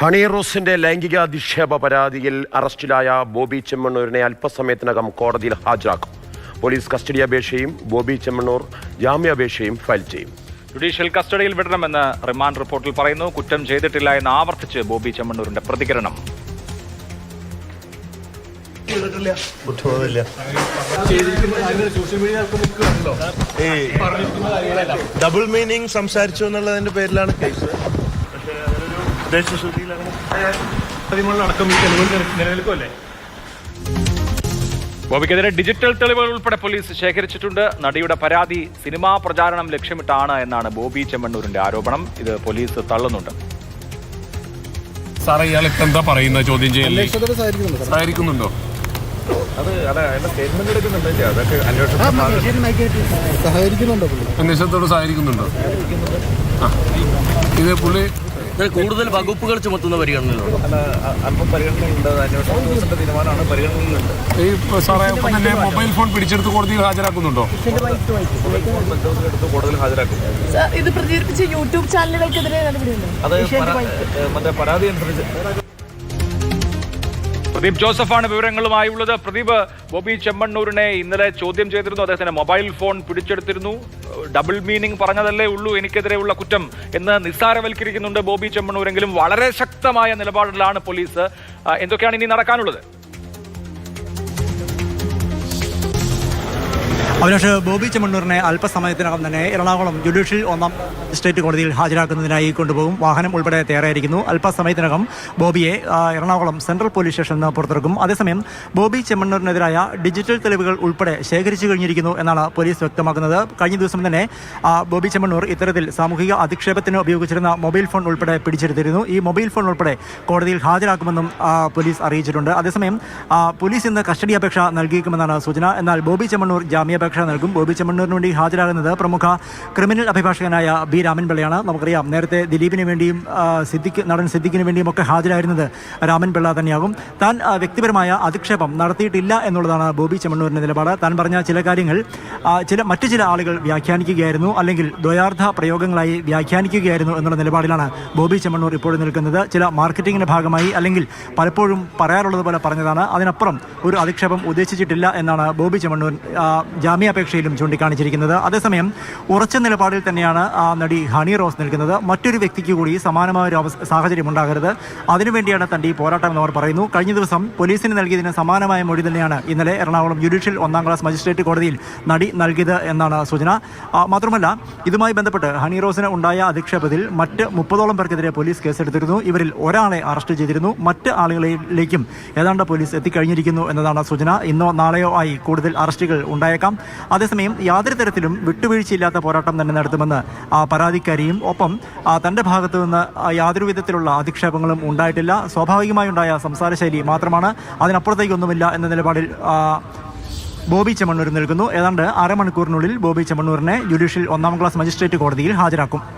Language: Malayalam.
ഹണി റോസിന്റെ ലൈംഗിക അധിക്ഷേപ പരാതിയിൽ അറസ്റ്റിലായ ബോബി ചെമ്മണ്ണൂരിനെ അല്പസമയത്തിനകം കോടതിയിൽ ഹാജരാക്കും. പോലീസ് കസ്റ്റഡി അപേക്ഷയും ബോബി ചെമ്മണ്ണൂർ ജാമ്യാപേക്ഷയും ഫയൽ ചെയ്യും. ജുഡീഷ്യൽ കസ്റ്റഡിയിൽ വിടണമെന്ന് റിമാൻഡ് റിപ്പോർട്ടിൽ പറയുന്നു. കുറ്റം ചെയ്തിട്ടില്ല എന്ന് ആവർത്തിച്ച് ബോബി ചെമ്മണ്ണൂരിന്റെ പ്രതികരണം. ഡബിൾ മീനിങ് സംസാരിച്ചു എന്നുള്ളതിന്റെ പേരിലാണ് കേസ്. ഉദ്ദേശശുദ്ധിയിൽ അങ്ങനെ പതിമൂന്നിലടക്കം ഈ തെളിവുകൾ നിലനിൽക്കുമല്ലേ? ബോബിക്കെതിരെ ഡിജിറ്റൽ തെളിവുകൾ ഉൾപ്പെടെ പോലീസ് ശേഖരിച്ചിട്ടുണ്ട്. നടിയുടെ പരാതി സിനിമാ പ്രചാരണം ലക്ഷ്യമിട്ടാണ് എന്നാണ് ബോബി ചെമ്മണ്ണൂരിന്റെ ആരോപണം. ഇത് പോലീസ് തള്ളുന്നുണ്ട്. സാറേ ഇയാൾ ഇപ്പൊ എന്താ പറയുന്നത്? ചോദ്യം പുള്ളി? അന്വേഷണത്തോട് സഹകരിക്കുന്നുണ്ടോ. ആ. ഇത് പുള്ളി കൂടുതൽ വകുപ്പുകൾ ചുമത്തുന്ന പരിഗണനയിലുണ്ട്? അല്പം പരിഗണനയുണ്ട് അന്വേഷണ തീരുമാനമാണ്. പരിഗണനയിലുണ്ട്. ഈ സാറേ ഒപ്പം തന്നെ മൊബൈൽ ഫോൺ പിടിച്ചെടുത്ത് കോടതിയിൽ ഹാജരാക്കുന്നുണ്ടോ? എടുത്ത് കോടതിയിൽ ഹാജരാക്കും. സർ, ഇത് പ്രചരിപ്പിച്ച യൂട്യൂബ് ചാനലുകൾക്കെതിരെ നടപടിയുണ്ടോ? അത് മറ്റേ പരാതി അനുസരിച്ച് പ്രദീപ് ജോസഫാണ് വിവരങ്ങളുമായി ഉള്ളത് പ്രദീപ് ബോബി ചെമ്മണ്ണൂരിനെ ഇന്നലെ ചോദ്യം ചെയ്തിരുന്നു. അദ്ദേഹത്തിന്റെ മൊബൈൽ ഫോൺ പിടിച്ചെടുത്തിരുന്നു. ഡബിൾ മീനിങ് പറഞ്ഞതല്ലേ ഉള്ളൂ എനിക്കെതിരെയുള്ള കുറ്റം എന്ന് നിസ്സാരവൽക്കരിക്കുന്നുണ്ട് ബോബി ചെമ്മണ്ണൂരെങ്കിലും വളരെ ശക്തമായ നിലപാടിലാണ് പോലീസ്. എന്തൊക്കെയാണ് ഇനി നടക്കാനുള്ളത്? അഭിലാഷ് ബോബി ചെമ്മണ്ണൂരിനെ അല്പസമയത്തിനകം തന്നെ എറണാകുളം ജുഡീഷ്യൽ ഒന്നാം സ്റ്റേറ്റ് കോടതിയിൽ ഹാജരാക്കുന്നതിനായി കൊണ്ടുപോകും. വാഹനം ഉൾപ്പെടെ തയ്യാറായിരിക്കുന്നു. അല്പസമയത്തിനകം ബോബിയെ എറണാകുളം സെൻട്രൽ പോലീസ് സ്റ്റേഷനിൽ നിന്ന് പുറത്തിറക്കും. അതേസമയം ബോബി ചെമ്മണ്ണൂരിനെതിരായ ഡിജിറ്റൽ തെളിവുകൾ ഉൾപ്പെടെ ശേഖരിച്ചു കഴിഞ്ഞിരിക്കുന്നു എന്നാണ് പോലീസ് വ്യക്തമാക്കുന്നത്. കഴിഞ്ഞ ദിവസം തന്നെ ബോബി ചെമ്മണ്ണൂർ ഇത്തരത്തിൽ സാമൂഹിക അധിക്ഷേപത്തിന് ഉപയോഗിച്ചിരുന്ന മൊബൈൽ ഫോൺ ഉൾപ്പെടെ പിടിച്ചെടുത്തിരുന്നു. ഈ മൊബൈൽ ഫോൺ ഉൾപ്പെടെ കോടതിയിൽ ഹാജരാക്കുമെന്നും പോലീസ് അറിയിച്ചിട്ടുണ്ട്. അതേസമയം പോലീസ് ഇന്ന് കസ്റ്റഡി അപേക്ഷ നൽകിയേക്കുമെന്നാണ് സൂചന. എന്നാൽ ബോബി ചെമ്മണ്ണൂർ ജാമ്യാപേക്ഷ നൽകും. ബോബി ചെമ്മണ്ണൂരിന് വേണ്ടി ഹാജരാകുന്നത് പ്രമുഖ ക്രിമിനൽ അഭിഭാഷകനായ ബി രാമൻപിള്ളയാണ്. നമുക്കറിയാം നേരത്തെ ദിലീപിന് വേണ്ടിയും സിദ്ദിഖ് നടൻ സിദ്ദിഖിന് വേണ്ടിയും ഒക്കെ ഹാജരായിരുന്നത് രാമൻപിള്ള തന്നെയാകും. താൻ വ്യക്തിപരമായ അധിക്ഷേപം നടത്തിയിട്ടില്ല എന്നുള്ളതാണ് ബോബി ചെമ്മണ്ണൂരിന്റെ നിലപാട്. താൻ പറഞ്ഞ ചില കാര്യങ്ങൾ ചില മറ്റു ചില ആളുകൾ വ്യാഖ്യാനിക്കുകയായിരുന്നു അല്ലെങ്കിൽ ദ്വയാർത്ഥ പ്രയോഗങ്ങളായി വ്യാഖ്യാനിക്കുകയായിരുന്നു എന്നുള്ള നിലപാടിലാണ് ബോബി ചെമ്മണ്ണൂർ ഇപ്പോഴും നിൽക്കുന്നത്. ചില മാർക്കറ്റിങ്ങിന്റെ ഭാഗമായി അല്ലെങ്കിൽ പലപ്പോഴും പറയാറുള്ളത് പോലെ പറഞ്ഞതാണ് അതിനപ്പുറം ഒരു അധിക്ഷേപം ഉദ്ദേശിച്ചിട്ടില്ല എന്നാണ് ബോബി ചെമ്മണ്ണൂർ ആ, ജാമ്യാപേക്ഷയിലും ചൂണ്ടിക്കാണിച്ചിരിക്കുന്നത്. അതേസമയം ഉറച്ച നിലപാടിൽ തന്നെയാണ് ആ നടി ഹണി റോസ് നിൽക്കുന്നത്. മറ്റൊരു വ്യക്തിക്ക് കൂടി സമാനമായ ഒരു സാഹചര്യം ഉണ്ടാകരുത്. അതിനുവേണ്ടിയാണ് തന്റെ ഈ പോരാട്ടം എന്ന് അവർ പറയുന്നു. കഴിഞ്ഞ ദിവസം പോലീസിന് നൽകിയതിന് സമാനമായ മൊഴി തന്നെയാണ് ഇന്നലെ എറണാകുളം ജുഡീഷ്യൽ ഒന്നാം ക്ലാസ് മജിസ്ട്രേറ്റ് കോടതിയിൽ നടി നൽകിയത് എന്നാണ് സൂചന. മാത്രമല്ല ഇതുമായി ബന്ധപ്പെട്ട് ഹണി റോസിന് ഉണ്ടായ അധിക്ഷേപത്തിൽ മറ്റ് മുപ്പതോളം പേർക്കെതിരെ പോലീസ് കേസെടുത്തിരുന്നു. ഇവരിൽ ഒരാളെ അറസ്റ്റ് ചെയ്തിരുന്നു. മറ്റ് ആളുകളിലേക്കും ഏതാണ്ട് പോലീസ് എത്തിക്കഴിഞ്ഞിരിക്കുന്നു എന്നതാണ് സൂചന. ഇന്നോ നാളെയോ ആയി കൂടുതൽ അറസ്റ്റുകൾ ഉണ്ടായേക്കാം. അതേസമയം യാതൊരു തരത്തിലും വിട്ടുവീഴ്ചയില്ലാത്ത പോരാട്ടം തന്നെ നടത്തുമെന്ന് ആ പരാതിക്കാരിയും ഒപ്പം തന്റെ ഭാഗത്തു നിന്ന് യാതൊരു വിധത്തിലുള്ള അധിക്ഷേപങ്ങളും ഉണ്ടായിട്ടില്ല. സ്വാഭാവികമായി ഉണ്ടായ സംസാര ശൈലി മാത്രമാണ്. അതിനപ്പുറത്തേക്കൊന്നുമില്ല എന്ന നിലപാടിൽ ബോബി ചെമ്മണ്ണൂർ നിൽക്കുന്നു. ഏതാണ്ട് അരമണിക്കൂറിനുള്ളിൽ ബോബി ചെമ്മണ്ണൂരിനെ ജുഡീഷ്യൽ ഒന്നാം ക്ലാസ് മജിസ്ട്രേറ്റ് കോടതിയിൽ ഹാജരാക്കും.